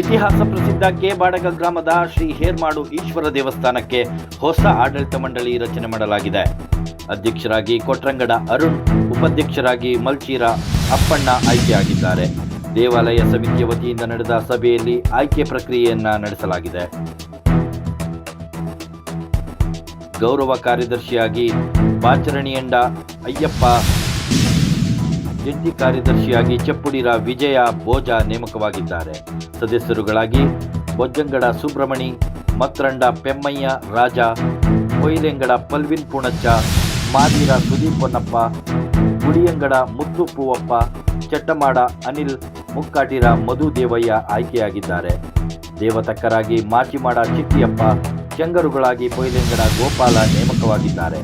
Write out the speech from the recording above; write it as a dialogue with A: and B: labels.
A: ಇತಿಹಾಸ ಪ್ರಸಿದ್ಧ ಕೆ ಬಾಡಗ ಗ್ರಾಮದ ಶ್ರೀ ಹೇರ್ಮಾಡು ಈಶ್ವರ ದೇವಸ್ಥಾನಕ್ಕೆ ಹೊಸ ಆಡಳಿತ ಮಂಡಳಿ ರಚನೆ ಮಾಡಲಾಗಿದೆ. ಅಧ್ಯಕ್ಷರಾಗಿ ಕೊಟ್ರಂಗಡ ಅರುಣ್, ಉಪಾಧ್ಯಕ್ಷರಾಗಿ ಮಲ್ಚೀರ ಅಪ್ಪಣ್ಣ ಆಯ್ಕೆಯಾಗಿದ್ದಾರೆ. ದೇವಾಲಯ ಸಮಿತಿಯ ವತಿಯಿಂದ ನಡೆದ ಸಭೆಯಲ್ಲಿ ಆಯ್ಕೆ ಪ್ರಕ್ರಿಯೆಯನ್ನ ನಡೆಸಲಾಗಿದೆ. ಗೌರವ ಕಾರ್ಯದರ್ಶಿಯಾಗಿ ಬಾಚರಣಿಯಂಡ ಅಯ್ಯಪ್ಪ ಜಂಟಿ ಕಾರ್ಯದರ್ಶಿಯಾಗಿ ಚಪ್ಪುಡಿರ ವಿಜಯ ಭೋಜ ನೇಮಕವಾಗಿದ್ದಾರೆ. ಸದಸ್ಯರುಗಳಾಗಿ ಬೊಜ್ಜಂಗಡ ಸುಬ್ರಹ್ಮಣಿ, ಮತ್ರಂಡ ಪೆಮ್ಮಯ್ಯ, ರಾಜ, ಕೊಯ್ಲೆಂಗಡ ಪಲ್ವಿನ್ ಪುಣಚ್ಚ, ಮಾದಿರ ಸುದೀಪ್ ಹೊನ್ನಪ್ಪ, ಗುಡಿಯಂಗಡ ಮುತ್ತು ಪೂವಪ್ಪ, ಚಟ್ಟಮಾಡ ಅನಿಲ್, ಮುಕ್ಕಾಟಿರ ಮಧು ದೇವಯ್ಯ ಆಯ್ಕೆಯಾಗಿದ್ದಾರೆ. ದೇವತಕ್ಕರಾಗಿ ಮಾಚಿಮಾಡ ಚಿಟ್ಟಿಯಪ್ಪ ಚಂಗರುಗಳಾಗಿ ಕೊಯ್ಲೆಂಗಡ ಗೋಪಾಲ ನೇಮಕವಾಗಿದ್ದಾರೆ.